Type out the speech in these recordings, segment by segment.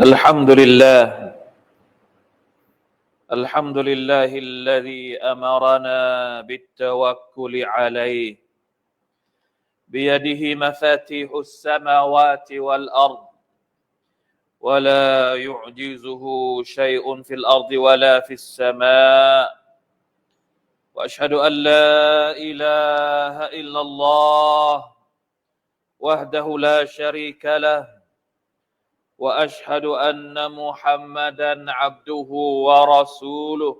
الحمد لله الحمد لله الذي أمرنا بالتوكل عليه. بيده مفاتيح السماوات والأرض. ولا يعجزه شيء في الأرض ولا في السماء. وأشهد أن لا إله إلا الله وحده لا شريك له. وأشهد أن محمدا عبده ورسوله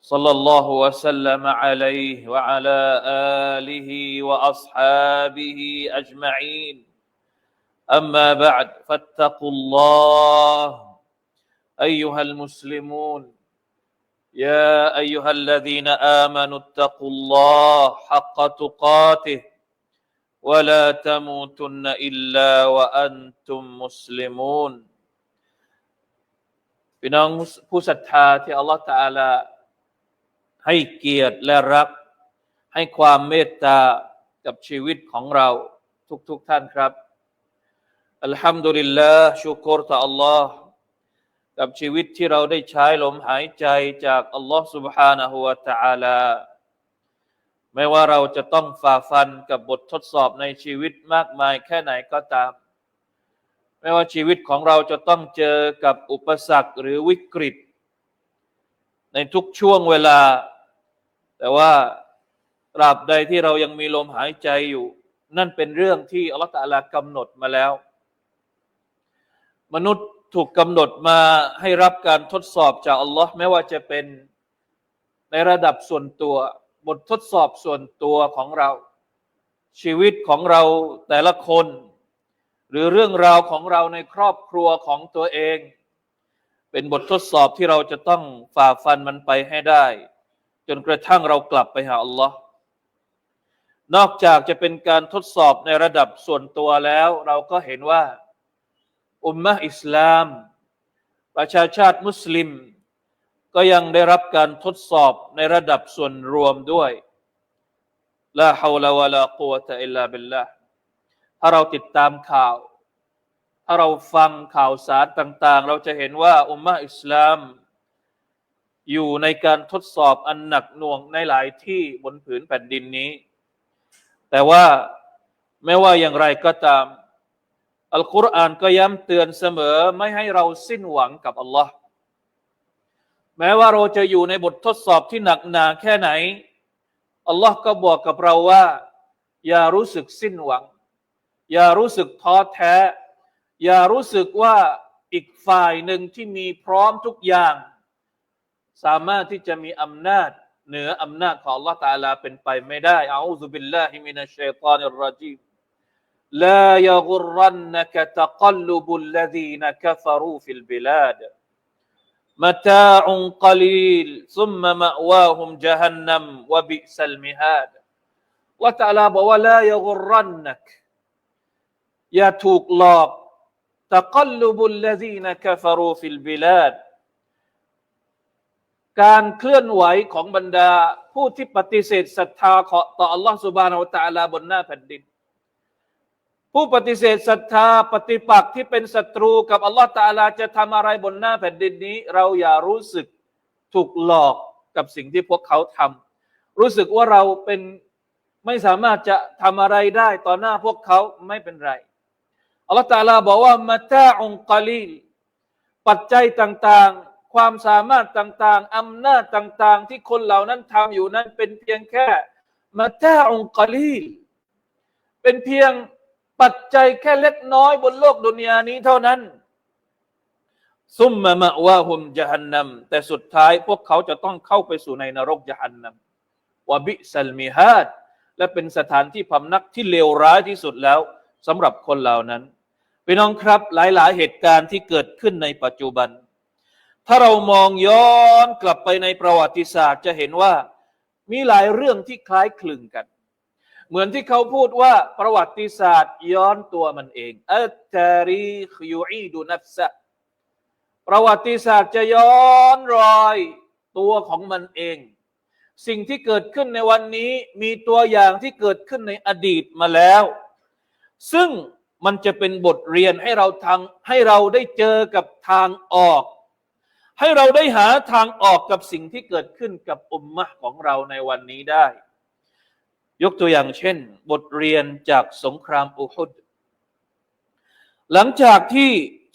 صلى الله وسلم عليه وعلى آله وأصحابه أجمعين. أما بعد فاتقوا الله أيها المسلمون يا أيها الذين آمنوا اتقوا الله حق تقاته. ولا تموتن الا وانتم مسلمون พี่น้องผู้ศรัทธาที่อัลลอฮฺตะอาลาให้เกียรติและรัก ให้ความเมตตากับชีวิตของเราทุกๆทท่านครับอัลฮัมดุลิลลาห์ชุกรต่ออัลลอฮ์กับชีวิตที่เราได้ใช้ลมหายใจจากอัลลอฮ์ سبحانه และ تعالى ไม่ว่าเราจะต้องฝ่าฟันกับบททดสอบในชีวิตมากมายแค่ไหนก็ตาม ไม่ว่าชีวิตของเราจะต้องเจอกับอุปสรรคหรือวิกฤต ในทุกช่วงเวลา แต่ว่าตราบใดที่เรายังมีลมหายใจอยู่ นั่นเป็นเรื่องที่อัลลอฮฺตะลากำหนดมาแล้ว มนุษย์ถูกกำหนดมาให้รับการทดสอบจากอัลลอฮ์ไม่ว่าจะเป็นในระดับส่วนตัว บททดสอบส่วนตัวของเรา ชีวิตของเราแต่ละคน หรือเรื่องราวของเราในครอบครัวของตัวเอง เป็นบททดสอบที่เราจะต้องฝ่าฟันมันไปให้ได้ จนกระทั่งเรากลับไปหาอัลลอฮ์นอกจากจะเป็นการทดสอบในระดับส่วนตัวแล้ว เราก็เห็นว่า อุมมะอิสลาม ประชาชาติมุสลิม ก็ยังได้รับการทดสอบในระดับส่วนรวมด้วยลาฮาวลาวะลากุวะตะอิลลาบิลลาถ้าเราติดตามข่าว ถ้าเราฟังข่าวสารต่าง ๆ เราจะเห็นว่าอุมมะอิสลาม อยู่ในการทดสอบอันหนักหน่วงในหลายที่บนผืนแผ่นดินนี้ แต่ว่าไม่ว่าอย่างไรก็ตาม อัลกุรอานก็ย้ำเตือนเสมอไม่ให้เราสิ้นหวังกับอัลลอฮ์ แม้ว่าเราจะอยู่ในบททดสอบที่หนักหนาแค่ไหน อัลลอฮ์ก็บอกกับเราว่า อย่ารู้สึกสิ้นหวัง อย่ารู้สึกท้อแท้ อย่ารู้สึกว่าอีกฝ่ายหนึ่งที่มีพร้อมทุกอย่าง สามารถที่จะมีอำนาจเหนืออำนาจของ Allah ตาลาเป็นไปไม่ได้อาอุบิลลาฮิมินัชชัยฏานิรรจีม لا يغرنك تقلب الذين كفروا في البلاد มาตาอุงกลีลซุมมะมะวาฮุมจะฮันนัมวะบิสัลมิฮาดละตะลาบอกว่าลายกรันนักอย่าถูกหลอกตะกลุบุลลซีนกฟารูฟิลบิลาดการเคลื่อนไหวของบรรดาผู้ที่ปฏิเสธศรัทธาขอต่ออัลลอฮฺสุบานอัลตะลาบนหน้าแผ่นดิน ผู้ปฏิเสธศรัทธาปฏิปักษ์ที่เป็นศัตรูกับอัลลอฮฺตาลาจะทำอะไรบนหน้าแผ่นดินนี้ เราอย่ารู้สึกถูกหลอกกับสิ่งที่พวกเขาทำรู้สึกว่าเราเป็นไม่สามารถจะทำอะไรได้ต่อหน้าพวกเขาไม่เป็นไรอัลลอฮฺตาลาบอกว่ามาตาองกาลีปัจจัยต่างๆ ความสามารถต่างๆอำนาจต่างๆ ที่คนเหล่านั้นทำอยู่นั้นเป็นเพียงแค่มาตาองกาลีเป็นเพียง ปัจจัยแค่เล็กน้อยบนโลกดุนยานี้เท่านั้น ซุมมะมะวาฮุมจฮันนัมแต่สุดท้ายพวกเขาจะต้องเข้าไปสู่ในนรกจฮันนัมวะบิสัลมิฮาดและเป็นสถานที่พำนักที่เลวร้ายที่สุดแล้วสำหรับคนเหล่านั้นพี่น้องครับหลาย ๆ เหตุการณ์ที่เกิดขึ้นในปัจจุบัน ถ้าเรามองย้อนกลับไปในประวัติศาสตร์จะเห็นว่ามีหลายเรื่องที่คล้ายคลึงกัน เหมือนที่เขาพูดว่าประวัติศาสตร์ย้อนตัวมันเองอัตตารีขยูอีดูนัฟซะประวัติศาสตร์จะย้อนรอยตัวของมันเอง สิ่งที่เกิดขึ้นในวันนี้มีตัวอย่างที่เกิดขึ้นในอดีตมาแล้ว ซึ่งมันจะเป็นบทเรียนให้เราทางให้เราได้เจอกับทางออก ให้เราได้หาทางออกกับสิ่งที่เกิดขึ้นกับอุมมะของเราในวันนี้ได้ ยกตัวอย่างเช่น บทเรียนจากสงครามอุฮุดหลังจากที่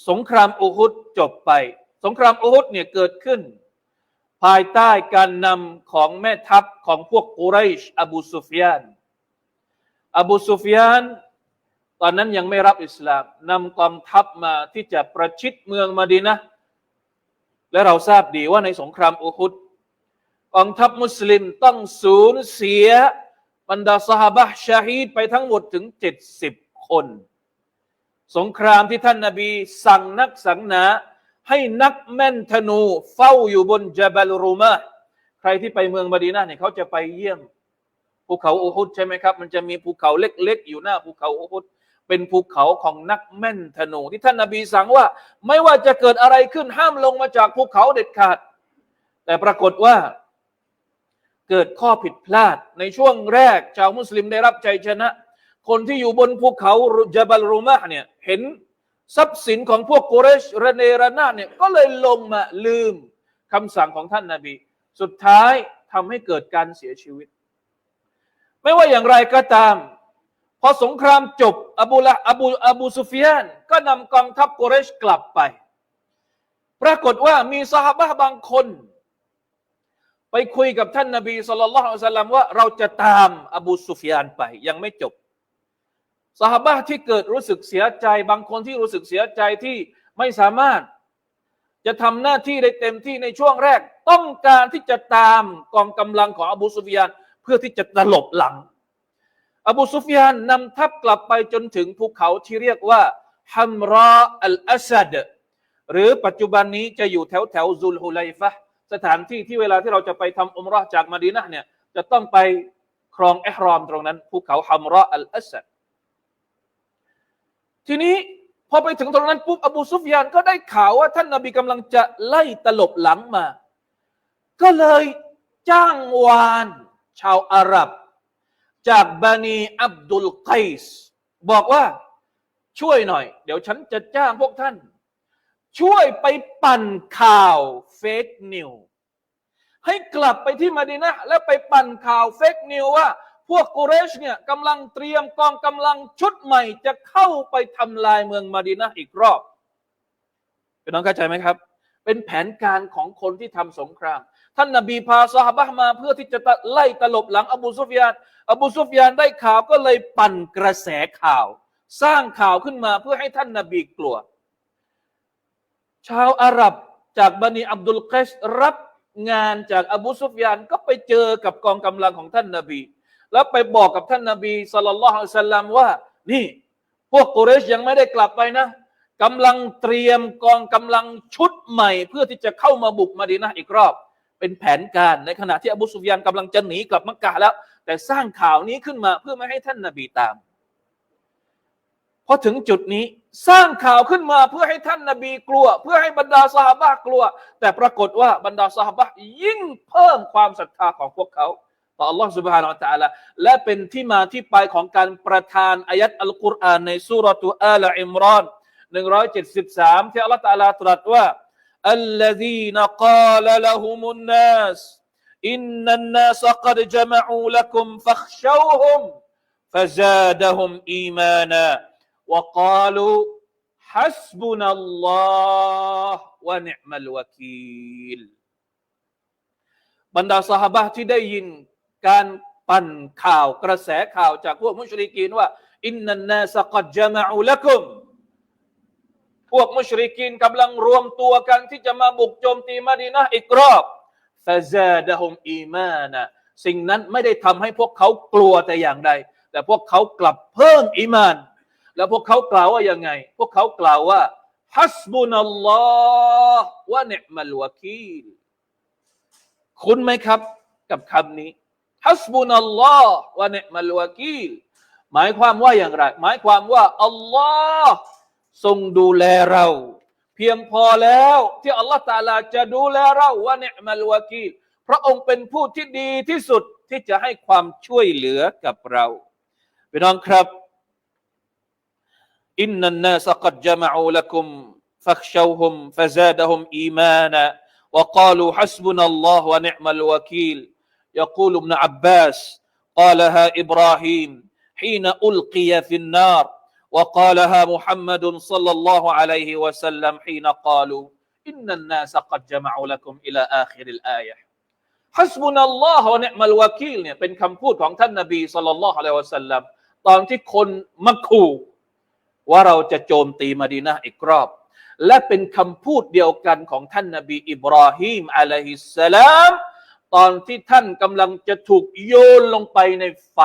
สงครามอุฮุดจบไป สงครามอุฮุดเนี่ยเกิดขึ้น ภายใต้การนำของแม่ทัพของพวกกุไรชอบูซุฟยาน อบูซุฟยาน ตอนนั้นยังไม่รับอิสลามนำกองทัพมาที่จะประชิดเมืองมาดีนะและเราทราบดีว่าในสงครามอุฮุดกองทัพมุสลิมต้องสูญเสีย บรรดาสหบะห์ชาฮีดไปทั้งหมดถึงเจ็ดสิบคน สงครามที่ท่านนาบีสั่งนักสังนาให้นักแม่นธนูเฝ้าอยู่บนจาบลรูมาใครที่ไปเมืองมาดีนะห์เนี่ยเขาจะไปเยี่ยม ภูเขาอูฮุดใช่ไหมครับ มันจะมีภูเขาเล็กๆ อยู่หน้าภูเขาอูฮุดเป็นภูเขาของนักแม่นธนู ที่ท่านนาบีสั่งว่า ไม่ว่าจะเกิดอะไรขึ้นห้ามลงมาจากภูเขาเด็ดขาด แต่ปรากฏว่า เกิดข้อผิดพลาด ในช่วงแรกชาวมุสลิมได้รับใจชนะ คนที่อยู่บนภูเขาจาบัลรูมะเนี่ยเห็นทรัพย์สินของพวกกุเรชระเนระนาเนี่ยก็เลยลงมาลืมคำสั่งของท่านนาบี สุดท้ายทำให้เกิดการเสียชีวิต ไม่ว่าอย่างไรก็ตาม พอสงครามจบอบูละอบูอบูซุฟยาน ก็นำกองทัพกุเรชกลับไป ปรากฏว่ามีสหบะบางคน ไปคุยกับท่านนบีสุลต่านละสัลลัมว่าเราจะตามอบูซุฟยานไปยังไม่จบสหบะห์ที่เกิดรู้สึกเสียใจ บางคนที่รู้สึกเสียใจที่ไม่สามารถ จะทำหน้าที่ได้เต็มที่ในช่วงแรก ต้องการที่จะตามกองกำลังของอบูซุฟยานเพื่อที่จะตลบหลัง อบูซุฟยานนำทัพกลับไปจนถึงภูเขาที่เรียกว่าฮัมราอัลอัสดหรือปัจจุบันนี้จะอยู่แถวแถวซุลฮุไลฟะห สถานที่ที่เวลาที่เราจะไปทำอุมราะจากมะดีนะเนี่ยจะต้องไปครองเอิหรอมตรงนั้นภูเขาฮัมราอัลอัสดทีนี้พอไปถึงตรงนั้นปุ๊บอบูซุฟยานก็ได้ข่าวว่าท่านนาบีกำลังจะไล่ตลบหลังมา ก็เลยจ้างวาน ชาวอาหรับ จากบานีอับดุลไกส์บอกว่าช่วยหน่อย เดี๋ยวฉันจะจ้างพวกท่าน ช่วยไปปั่นข่าวเฟกนิวให้กลับไปที่มาดีนะแล้วไปปั่นข่าวเฟกนิวว่า พวกกุเรชเนี่ยกำลังเตรียมกองกำลังชุดใหม่ จะเข้าไปทำลายเมืองมาดีนะอีกรอบเป็นน้องเข้าใจไหมครับ เป็นแผนการของคนที่ทำสงคราม ท่านนบีพาซอฮาบะมาเพื่อที่จะไล่ตลบหลังอบูซุฟยาน อบูซุฟยานได้ข่าวก็เลยปั่นกระแสข่าว สร้างข่าวขึ้นมาเพื่อให้ท่านนบีกลัว ชาวอาหรับจากบันิอับดุลกัสรับงานจากอบูซุฟยานก็ไปเจอกับกองกำลังของท่านนบี แล้วไปบอกกับท่านนบีสุลต่านละฮ์สัลลัมว่า นี่ พวกกุเรชยังไม่ได้กลับไปนะกำลังเตรียมกองกำลังชุดใหม่ เพื่อที่จะเข้ามาบุกมาดีนะอีกรอบ เป็นแผนการในขณะที่อบูซุฟยานกำลังจะหนีกลับมักกะแล้ว แต่สร้างข่าวนี้ขึ้นมาเพื่อไม่ให้ท่านนบีตาม พอถึงจุดนี้สร้างข่าวขึ้นมาเพื่อให้ท่านนบีกลัว เพื่อให้บรรดาสหบะห์กลัว แต่ปรากฏว่าบรรดาสหบะห์ยิ่งเพิ่มความศรัทธาของพวกเขา ต่อ Allah سبحانه และ تعالى และเป็นที่มาที่ไปของการประทานอายัดอัลกุรอานในสุรทูอาลอิมรอน173 ที่ Allah Taala ตรัสว่า الذين قال لهم الناس إن الناس قد جمعوا لكم فاخشوهم فزادهم إيمانا وقالوا حسبنا الله ونعم الوكيل บรรดาสหบะห์ที่ได้ยินการปั่นข่าวกระแสข่าวจากพวกมุชริกีนว่า อินนันนาสกัดจามะอุละกุม พวกมุชริกีนกำลังรวมตัวกันที่จะมาบุกโจมตีมาดีนะห์อีกรอบฟาซาดะฮุมอีมานะสิ่งนั้นไม่ได้ทำให้พวกเขากลัวแต่อย่างใด แต่พวกเขากลับเพิ่มอีมาน แล้วพวกเขากล่าวว่ายังไง พวกเขากล่าวว่าฮัสบุนัลลอฮ์วะเนมัลวะคีลคุ้นไหมครับ กับคำนี้ฮัสบุนัลลอฮ์วะเนมัลวะกีลหมายความว่าอย่างไร หมายความว่าอัลลอฮ์ทรงดูแลเรา เพียงพอแล้ว ที่อัลลอฮ์ตาลาจะดูแลเราว่าเนมัลวะกีลพระองค์เป็นผู้ที่ดีที่สุดที่จะให้ความช่วยเหลือกับเราพี่น้องครับ إن الناس قد جمعوا لكم فاخشوهم فزادهم إيمانا وقالوا حسبنا الله ونعم الوكيل يقول ابن عباس قالها إبراهيم حين ألقي في النار وقالها محمد صلى الله عليه وسلم حين قالوا إن الناس قد جمعوا لكم إلى آخر الآية حسبنا الله ونعم الوكيلเนี่ยเป็นคำพูดของท่านนบีสัลลัลลอฮุอะลัยฮิวะสัลลัมตอนที่คนมักคู ว่าเราจะโจมตีมะดีนะอีกรอบ และเป็นคำพูดเดียวกันของท่านนบีอิบราฮิมอะลัยฮิสสลามตอนที่ท่านกำลังจะถูกโยนลงไปในไฟ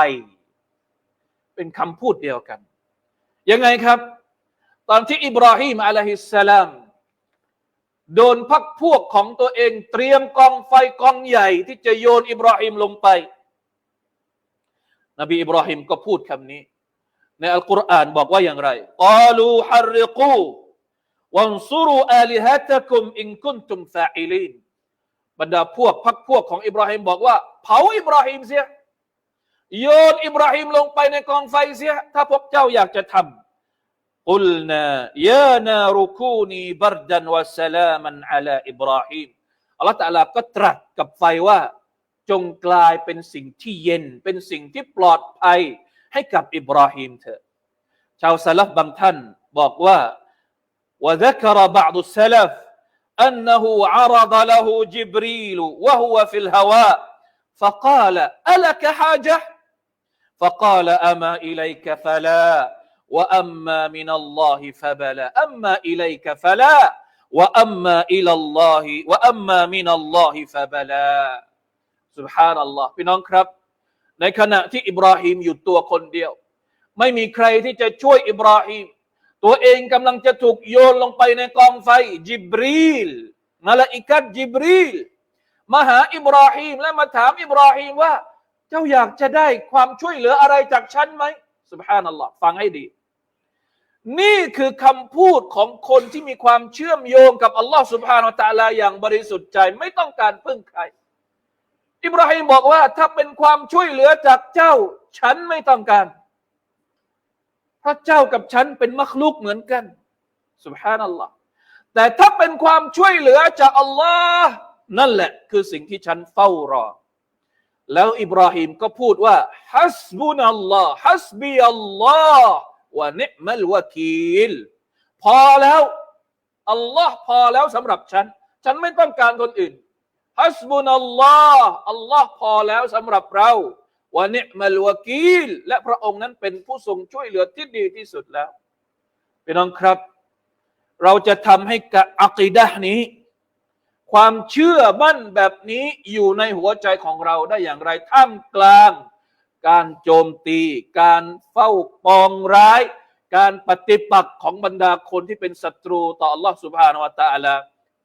เป็นคำพูดเดียวกัน ยังไงครับ ตอนที่อิบราฮิมอะลัยฮิสสลามโดนพักพวกของตัวเองเตรียมกองไฟกองใหญ่ ที่จะโยนอิบราฮิมลงไป นบีอิบราฮิมก็พูดคำนี้ ในอัลกุรอานบอกว่าอย่างไรกาลูฮัริกูวันซุรูอาลิฮะตะกุมอินกุนตุมฟาอิลีนบรรดาพวกพักพวกของอิบราฮิมบอกว่า เผาอิบราฮิมเสียโยนอิบราฮิมลงไปในกองไฟเสีย ถ้าพวกเจ้าอยากจะทำกุลนายานารุคูนีบรดันวะสลามันอะลาอิบราฮิมอัลลอฮฺตะลาก็ตรัสกับไฟว่า จงกลายเป็นสิ่งที่เย็น เป็นสิ่งที่ปลอดภัย ให้กับอิบราฮิมเถอะ ชาวสลับบางท่านบอกว่า وذكر بعض السلف أنه عرض له جبريل وهو في الهواء فقال ألك حاجة فقال أما إليك فلا وأما من الله فبلا أما إليك فلا وأما إلى الله وأما من الله فبلا سبحان الله พี่น้องครับ ในขณะที่อิบราฮิมอยู่ตัวคนเดียว ไม่มีใครที่จะช่วยอิบราฮิมตัวเองกำลังจะถูกโยนลงไปในกองไฟจิบรีลมาลาอิกัดจิบรีลมาหาอิบราฮิมและมาถามอิบราฮิมว่า เจ้าอยากจะได้ความช่วยเหลืออะไรจากฉันไหมสุบฮานัลลอฮ์ฟังให้ดี นี่คือคำพูดของคนที่มีความเชื่อมโยงกับอัลลอฮ์สุบฮานาอัลตะลาอย่างบริสุทธิ์ใจ ไม่ต้องการพึ่งใคร อิบราฮิมบอกว่าถ้าเป็นความช่วยเหลือจากเจ้า ฉันไม่ต้องการพราะเจ้ากับฉันเป็นมักลุกเหมือนกันสุบฮานัลลอฮ์แต่ถ้าเป็นความช่วยเหลือจากอัลลอฮ์นั่นแหละ คือสิ่งที่ฉันเฝ้ารอ แล้วอิบราฮิมก็พูดว่าฮัสบุนัลลอฮ์ฮัสบีอัลลอฮ์วะนิมัลวะกีลพอแล้วอัลลอฮ์พอแล้วสำหรับฉัน ฉันไม่ต้องการคนอื่น ฮัสบุนัลลอฮ์อัลลอฮ์พอแล้วสำหรับเราวะนิมัลวะกีลและพระองค์นั้นเป็นผู้ทรงช่วยเหลือที่ดีที่สุดแล้วพี่น้องครับ เราจะทำให้กะอักีดะนี้ ความเชื่อมั่นแบบนี้อยู่ในหัวใจของเราได้อย่างไรท่ามกลาง การโจมตี การเฝ้าปองร้าย การปฏิปักษ์ของบรรดาคนที่เป็นศัตรูต่อ Allah Subhanahu wa Taala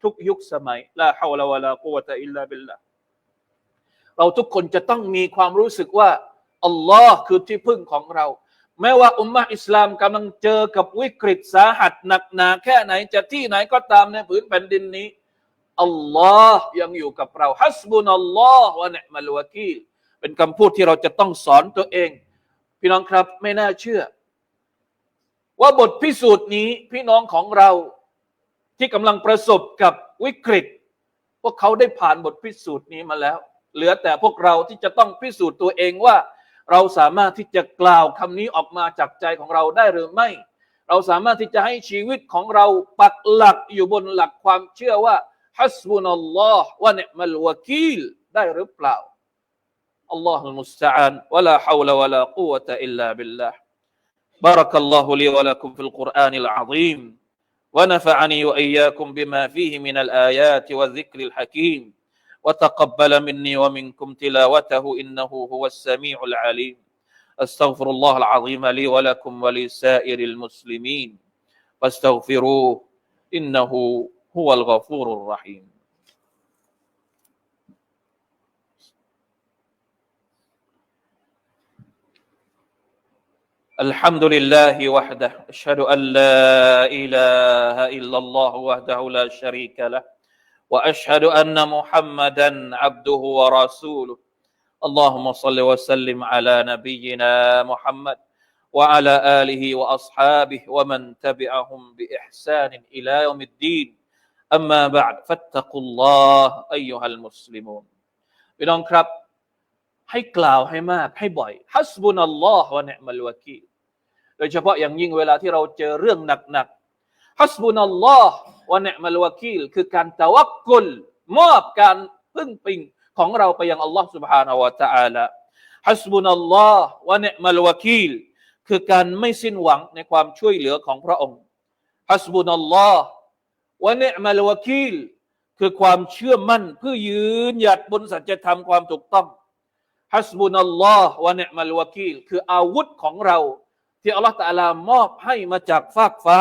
ทุกยุคสมัยลาฮาวลาวะลากุวะตะอิลลาบิลลาเราทุกคนจะต้องมีความรู้สึกว่าอัลลอฮ์คือที่พึ่งของเรา แม้ว่าอุมมะอิสลามกำลังเจอกับวิกฤตสาหัสหนักหนาแค่ไหนจะที่ไหนก็ตามในผืนแผ่นดินนี้อัลลอฮ์ยังอยู่กับเราฮัสบุนอัลลอฮ์วะเนมัลวะกีลเป็นคำพูดที่เราจะต้องสอนตัวเอง พี่น้องครับไม่น่าเชื่อ ว่าบทพิสูจน์นี้พี่น้องของเรา ที่กำลังประสบกับวิกฤต พวกเขาได้ผ่านบทพิสูจน์นี้มาแล้ว เหลือแต่พวกเราที่จะต้องพิสูจน์ตัวเองว่า เราสามารถที่จะกล่าวคำนี้ออกมาจากใจของเราได้หรือไม่ เราสามารถที่จะให้ชีวิตของเราปักหลักอยู่บนหลักความเชื่อว่าฮัสบุนัลลอฮ์วะเนะมัลวะกีลได้หรือเปล่า الله المستعان ولا حول ولا قوة إلا بالله بارك الله لي ولكم في القرآن العظيم ونفعني وإياكم بما فيه من الآيات والذكر الحكيم. وتقبل مني ومنكم تلاوته إنه هو السميع العليم. أستغفر الله العظيم لي ولكم ولسائر المسلمين. فاستغفروه إنه هو الغفور الرحيم. الحمد لله وحده. أشهد أن لا إله إلا الله وحده لا شريك له. وأشهد أن محمدا عبده ورسوله. اللهم صل وسلم على نبينا محمد وعلى آله وأصحابه ومن تبعهم بإحسان إلى يوم الدين. أما بعد فاتقوا الله أيها المسلمون. พี่น้องครับ ให้กล่าวให้มากให้บ่อยฮัสบุนัลลอฮ์วะเนมัลวะกีลโดยเฉพาะอย่างยิ่งเวลาที่เราเจอเรื่องหนักๆฮัสบุนัลลอฮ์วะเนมัลวะกีลคือการตะวักกุลมอบการพึ่งพิงของเราไปยังอัลลอฮ์ سبحانه และ تعالى ฮัสบุนัลลอฮ์วะเนมัลวะกีลคือการไม่สิ้นหวังในความช่วยเหลือของพระองค์ฮัสบุนัลลอฮ์วะเนมัลวะกีลคือความเชื่อมั่นเพื่อยืนหยัดบนสัจธรรมความถูกต้อง ฮัสบุนัลลอฮ์วะเนมัลวะกีลคืออาวุธของเรา ที่อัลลอฮฺตะลามอบให้มาจากฟากฟ้า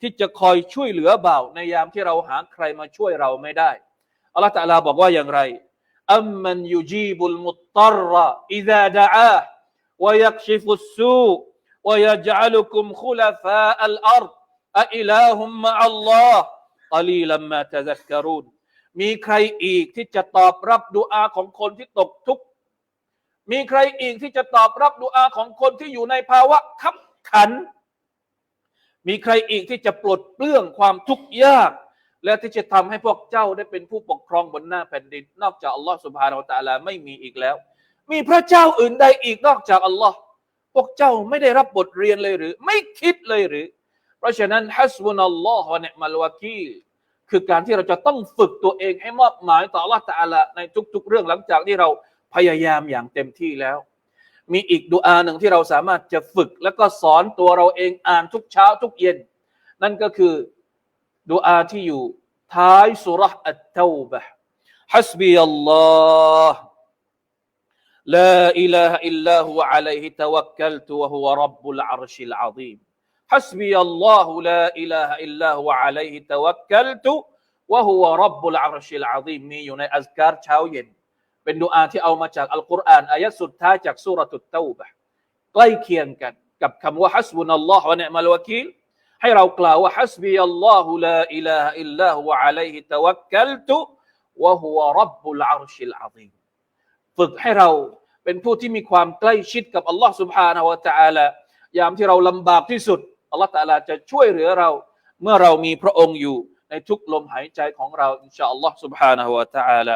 ที่จะคอยช่วยเหลือบ่าวในยามที่เราหาใครมาช่วยเราไม่ได้อัลลอฮฺตะลาบอกว่าอย่างไรอัมมันยุจีบุลมุตตรรอิซาดะอาห์วยักชิฟุสซูวยัจอัลุคุมคุลฟาอัลอัรดอะอิลาฮุมมะอัลลอฮ์กลีลัมมาตะซักกรูนมีใครอีกที่จะตอบรับดุอาของคนที่ตกทุกข์ มีใครอีกที่จะตอบรับดุอาของคนที่อยู่ในภาวะขับขัน มีใครอีกที่จะปลดเปลื้องความทุกข์ยาก และที่จะทำให้พวกเจ้าได้เป็นผู้ปกครองบนหน้าแผ่นดิน นอกจากอัลลอฮ์สุบฮานาอัลตะอาลาไม่มีอีกแล้ว มีพระเจ้าอื่นใดอีกนอกจากอัลลอฮ์พวกเจ้าไม่ได้รับบทเรียนเลยหรือ ไม่คิดเลยหรือ เพราะฉะนั้นฮัสบุนัลลอฮ์วะเนมัลวะกีคือการที่เราจะต้องฝึกตัวเองให้มอบหมายต่ออัลลอฮ์ตะอาลาในทุก ๆ เรื่องหลังจากที่เรา พยายามอย่างเต็มที่แล้ว มีอีกดุอาหนึ่งที่เราสามารถจะฝึก แล้วก็สอนตัวเราเองอ่านทุกเช้าทุกเย็น นั่นก็คือดุอาที่อยู่ท้ายสุรษอัตเตาบะฮัสบีอัลลอฮ์ لا إله إلا هو عليه توكلت وهو رب العرش العظيم حسبي الله لا إله إلا هو عليه توكلت وهو رب العرش العظيم มีอยู่ในอัซการเช้าเย็น เป็นดุอาที่เอามาจากอัลกุรอานอายะสุดท้ายจากสุรตุตเตาบะใกล้เคียงกัน กับคำว่าฮัสบุนัลลอฮ์วะเนมัลวะกีลให้เรากล่าวว่าฮัสบีอัลลอฮุลาอิลาฮะอิลลาฮุวะอะลัยฮิตะวักกัลตุวะฮุวะรับบุลอาร์ชิลอาซีมฝึกให้เราเป็นผู้ที่มีความใกล้ชิดกับอัลลอฮ์ سبحانه และ تعالى ยามที่เราลำบากที่สุดอัลลอฮ์ تعالى จะช่วยเหลือเรา เมื่อเรามีพระองค์อยู่ในทุกลมหายใจของเราอินชาอัลลอฮ์ سبحانه และ تعالى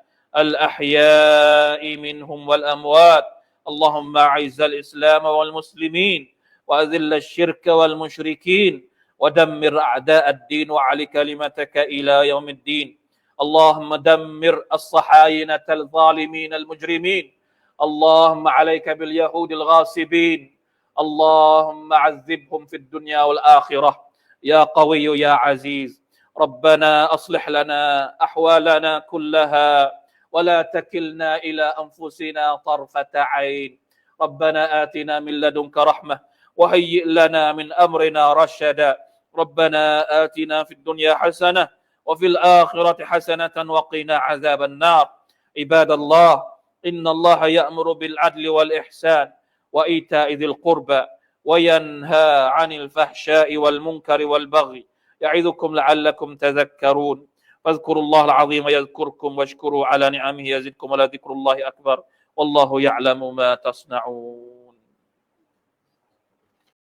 الأحياء منهم والأموات. اللهم أعز الإسلام والمسلمين وأذل الشرك والمشركين ودمر أعداء الدين وعلي كلمتك إلى يوم الدين. اللهم دمر الصحاينة الظالمين المجرمين. اللهم عليك باليهود الغاصبين. اللهم عذبهم في الدنيا والآخرة. يا قوي يا عزيز. ربنا أصلح لنا أحوالنا كلها. ولا تكلنا إلى أنفسنا طرفة عين. ربنا آتنا من لدنك رحمة وهيئ لنا من أمرنا رشدا. ربنا آتنا في الدنيا حسنة وفي الآخرة حسنة وقنا عذاب النار. عباد الله إن الله يأمر بالعدل والإحسان وإيتاء ذي القربى وينهى عن الفحشاء والمنكر والبغي. يعظكم لعلكم تذكرون. فاذكروا الله العظيم يذكركم واشكروا على نعمه يزدكم ولذكر الله أكبر والله يعلم ما تصنعون